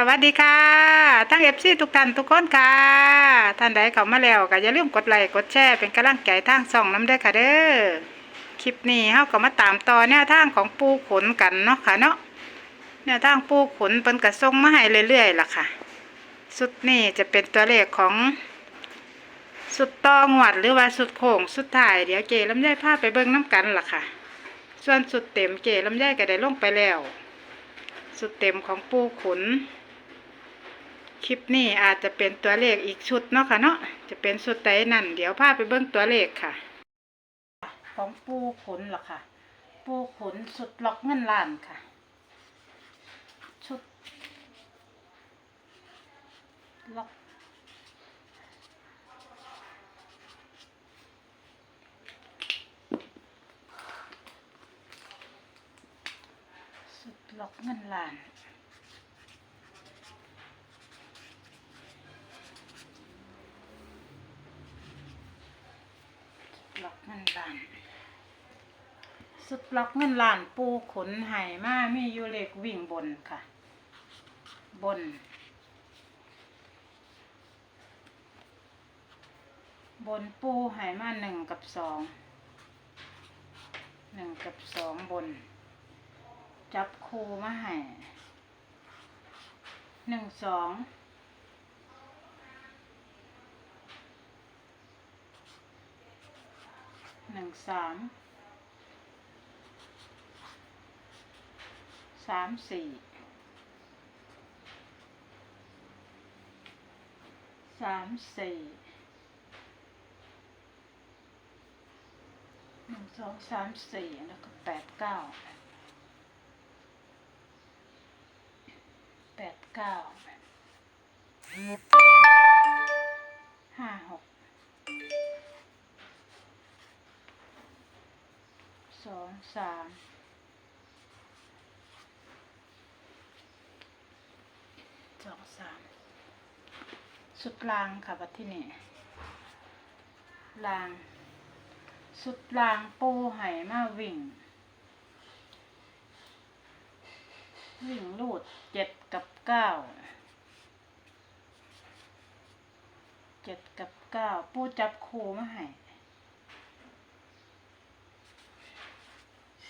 สวัสดีค่ะ ทั้งเอฟซีทุกท่านทุกคนค่ะ ท่านใดเข้ามาแล้วก็อย่าลืมกดไลค์กดแชร์เป็นกำลังใจทางส่องน้ำเด้ค่ะเด้อ คลิปนี้เฮาก็มาตามต่อแนวทางของปูขนกันเนาะค่ะเนาะ แนวทางปูขนเพิ่นก็ส่งมาให้เรื่อยๆล่ะค่ะ สุดนี้จะเป็นตัวเลขของ สุดต่องวดหรือว่าสุดโค้งสุดท้ายเดี๋ยวเจลำไยพาไปเบิ่งน้ำกันล่ะค่ะ ส่วนสุดเต็มเจลำไยก็ได้ลงไปแล้ว สุดเต็มของปูขุน คลิปนี้อาจจะเป็นตัวเลขอีกชุดเนาะค่ะเนาะจะเป็นสุดใดนั่นเดี๋ยวพาไปเบิ่งตัวเลขค่ะ ของปูขนหรอค่ะ ปูขนสุดล็อกเงินล้านค่ะ ชุดล็อกสุดล็อกเงินล้าน ล็อกเงินล้าน สุด ล็อกเงินล้านปูขนไห่มามีอยู่เลขวิ่งบนค่ะ บน บนปูไห่มาหนึ่งกับสองหนึ่งกับสองบน จับคูมาให้หนึ่งสองหนึ่งสาม สามสี่สามสี่หนึ่งสองสามสี่แล้วก็แปดเก้าแปดเก้าห้าหกสองสาม องสามสุดลางค่ะบัดที่นี่ลาง สุดลางปูไห่มาวิ่ง วิ่งลูดเจ็ดกับเก้าเจ็ดกับเก้าปูจับคูมาให้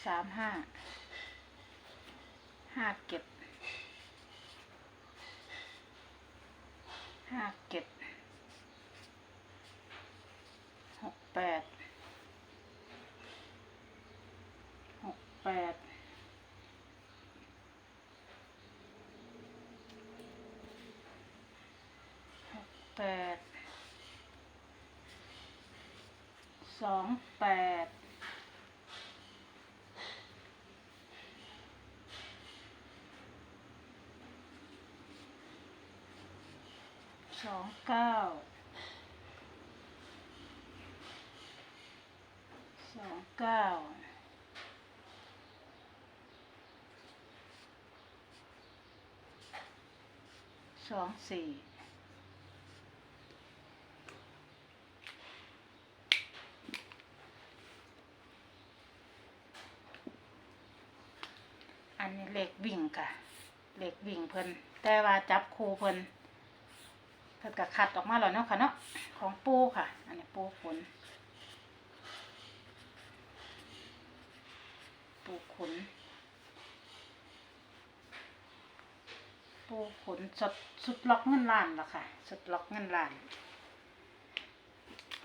สามห้าห้าเก็บ ห้าเก็บหกแปดหกแปดหกแปดสองแปด สองเก้าสองเก้าสองสี่อันนี้เหล็กวิ่งค่ะเหล็กวิ่งเพิ่นแต่ว่าจับคูเพิ่น เพิ่นก็คัดออกมาแล้วเนาะค่ะเนาะของปูค่ะ อันนี้ปูขนปูขนปูขนสดสุดล็อกเงินล้านละค่ะสุดล็อกเงินล้าน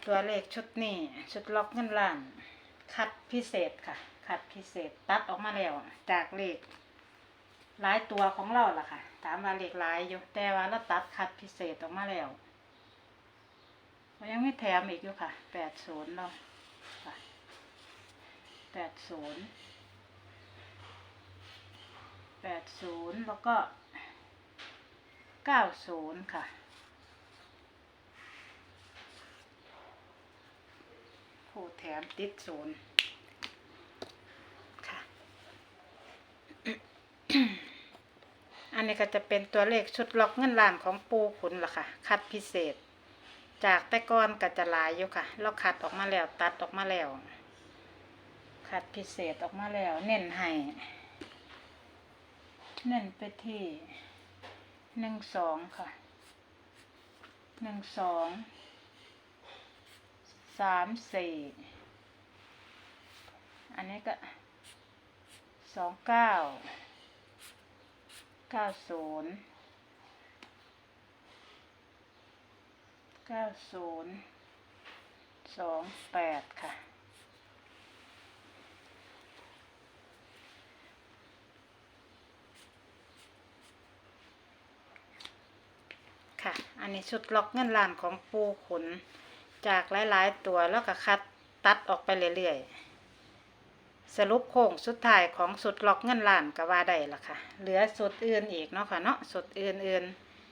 ตัวเลขชุดนี้ชุดล็อกเงินล้าน คัดพิเศษค่ะ คัดพิเศษตัดออกมาแล้ว จากเลข หลายตัวของเราล่ะค่ะถามว่าเหลขหลายอยู่แต่ว่าเราตัดคัดพิเศษออกมาแล้วเรายังไม่แถมอีกอยู่ค่ะแปดศูนย์เราะแปดศูนย์แปดศูนย์แล้วก็เก้าศูนย์ค่ะผู้แถมติดศูนย์ค่ะ อันนี้ก็จะเป็นตัวเลขชุดล็อกเงินล้านของปูขุนล่ะค่ะ คัดพิเศษ จากแต่ก่อนก็จะลายอยู่ค่ะ เราคัดออกมาแล้วตัดออกมาแล้ว คัดพิเศษออกมาแล้ว เน้นให้เน้นไปที่หนึ่งสองค่ะหนึ่งสองสามสี่อันนี้ก็สองเก้า เก้าศูนย์เก้าศูนย์สองแปดค่ะ ค่ะ อันนี้ชุดล็อกเงินล้านของปูขุน จากหลาย ๆ ตัวแล้วก็คัดตัดออกไปเรื่อย ๆ สรุปโค้งสุดท้ายของสุดล็อกเงินล้านก็ว่าได้ละค่ะ เหลือสุดอื่นอีกเนาะค่ะเนาะสุดอื่น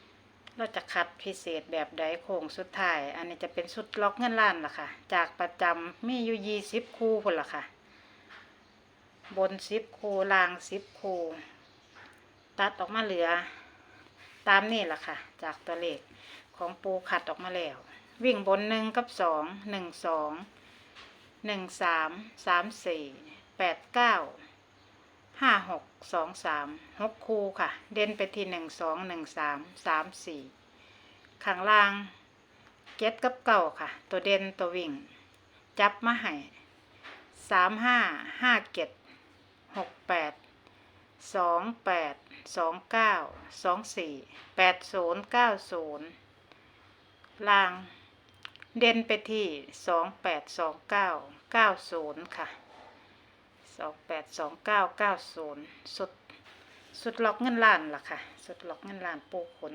ๆ เราจะคัดพิเศษแบบใดโค้งสุดท้าย อันนี้จะเป็นสุดล็อกเงินล้านละค่ะ จากประจำมีอยู่ยี่สิบคู่คนละค่ะ บนสิบคู่ล่างสิบคู่ตัดออกมาเหลือ ตามนี่ละค่ะ จากตัวเลขของปูขัดออกมาแล้ว วิ่งบนหนึ่งกับสองหนึ่งสองหนึ่งสามสามสี่ แปดเก้าห้าหกสองสามหกคูค่ะ เด่นไปที่หนึ่งสองหนึ่งสามสามสี่ข้างล่างเก็ตกับเก่าค่ะ ตัวเด่นตัววิ่ง จับมาให้สามห้าห้าเก็ดหกแปดสองแปดสองเก้าสองสี่แปดศูนย์เก้าศูนย์ล่าง เด่นไปที่สองแปดสองเก้าเก้าศูนย์ค่ะ สองแปดสองเก้าเก้าศูนย์สุดสุดล็อกเงินล้านล่ะค่ะ สุดล็อกเงินล้านปูขน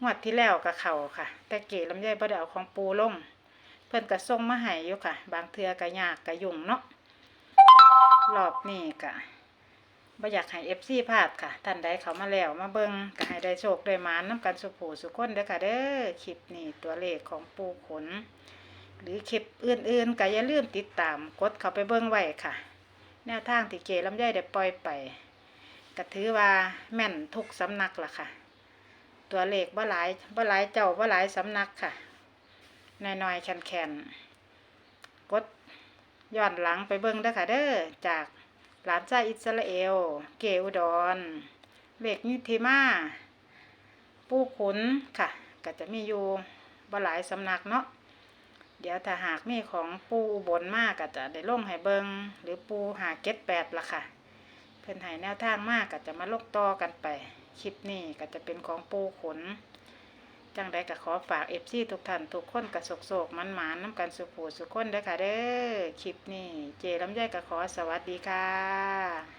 งวดที่แล้วกับเขาค่ะ แต่เก๋ลำไยบ่ได้เอาของปูลง เพิ่นก็ส่งมาให้อยู่ค่ะ บางเทือก็ยากก็ยุ่งเนาะรอบนี้ก็บ่อยากให้เอฟซีพลาดค่ะ ท่านใดเขามาแล้วมาเบิงก็ให้ได้โชคได้หมานน้ำกันสุผูสุคนเด้อค่ะเด้อคลิปนี้ตัวเลขของปูขน หรือคลิปอื่นๆก็อย่าลืมติดตามกดเข้าไปเบิ่งไว้ค่ะ แนวทางที่เกลำไยได้ปล่อยไปก็ถือว่าแม่นทุกสำนักล่ะค่ะ ตัวเลขบ่หลายบ่หลายเจ้าบ่หลายสำนักค่ะน้อยๆแคนๆกดย้อนหลังไปเบิ่งเด้อค่ะเด้อจากหลานชายอิสราเอล เกอุดรเลขนิธิมาปูขุนค่ะ ก็จะมีอยู่บ่หลายสำนักเนาะ เดี๋ยวถ้าหากมีของปูอุบลมากก็จะได้ลงให้เบิงหรือปูหาเก็ตแปดละค่ะ เพิ่อนให้แนวทางมากก็จะมาลกต่อกันไปคลิปนี้ก็จะเป็นของปูขน จังใดก็ขอฝากเอฟซีทุกท่านทุกคนกระสกโศกมันหมานน้ำกันสุผูสุขคนเด้อค่ะเด้อคลิปนี้เจลำไยก็ขอสวัสดีค่ะ